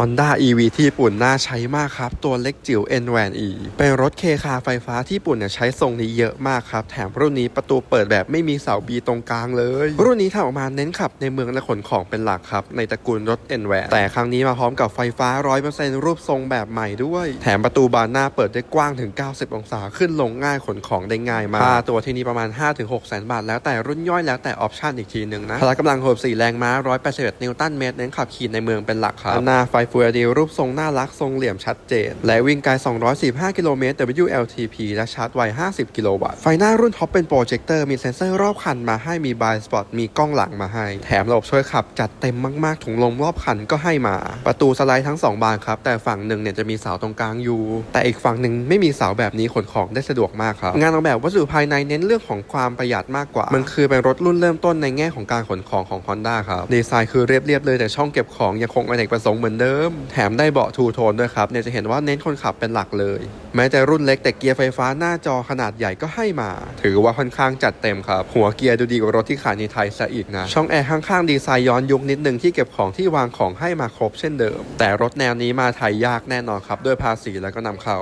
Honda EV ที่ญี่ปุ่นน่าใช้มากครับ ตัวเล็กจิ๋ว n v a n e เป็นรถเคคาไฟฟ้าที่ญี่ปุ่นเนี่ยใช้ทรงนี้เยอะมากครับ แถมรุ่นนี้ประตูเปิดแบบไม่มีเสาบีตรงกลางเลย รุ่นนี้ทำออกมาเน้นขับในเมืองและขนของเป็นหลักครับ ในตระกูลรถ n v a n แต่ครั้งนี้มาพร้อมกับไฟฟ้า 100%รูปทรงแบบใหม่ด้วย แถมประตูบานหน้าเปิดได้กว้างถึง 90 องศาขึ้นลงง่ายขนของได้ง่ายมากค่าตัวที่นี่ประมาณ 5-6แสนบาท แล้วแต่รุ่นย่อยแล้วแต่ออปชั่นอีกทีหนึ่งนะพละกำลัง64แรงม้า181นิวตันเมตรเน้นขับขี่ในเมืองเป็นหลักครับหน้าไฟฟูเอดีรูปทรงน่ารักทรงเหลี่ยมชัดเจน และวิ่งไกล 245 กิโลเมตร WLTP และชาร์จไว 50 กิโลวัตต์ ไฟหน้ารุ่นท็อปเป็นโปรเจคเตอร์มีเซ็นเซอร์รอบคันมาให้มีบายสปอตมีกล้องหลังมาให้ แถมระบบช่วยขับจัดเต็มมากๆถุงลมรอบคันก็ให้มา ประตูสไลด์ทั้ง 2 บานครับ แต่ฝั่งหนึ่งเนี่ยจะมีเสาตรงกลางอยู่ แต่อีกฝั่งหนึ่งไม่มีเสาแบบนี้ขนของได้สะดวกมากครับ งานออกแบบวัสดุภายในเน้นเรื่องของความประหยัดมากกว่า มันคือเป็นรถรุ่นเริ่มต้นในแง่ของการขนของของ Honda ครับ ดีไซน์คือเรียบๆเลยแต่ช่องเก็บของยังคงอเนกประสงค์เหมือนเดิมแถมได้เบาะทูโทนด้วยครับเนี่ยจะเห็นว่าเน้นคนขับเป็นหลักเลย แม้แต่รุ่นเล็กแต่เกียร์ไฟฟ้าหน้าจอขนาดใหญ่ก็ให้มา ถือว่าค่อนข้างจัดเต็มครับ หัวเกียร์ดูดีกว่ารถที่ขายในไทยซะอีกนะ ช่องแอร์ข้างๆดีไซน์ย้อนยุคนิดนึงที่เก็บของที่วางของให้มาครบเช่นเดิม แต่รถแนวนี้มาไทยยากแน่นอนครับด้วยภาษีแล้วก็นำเข้า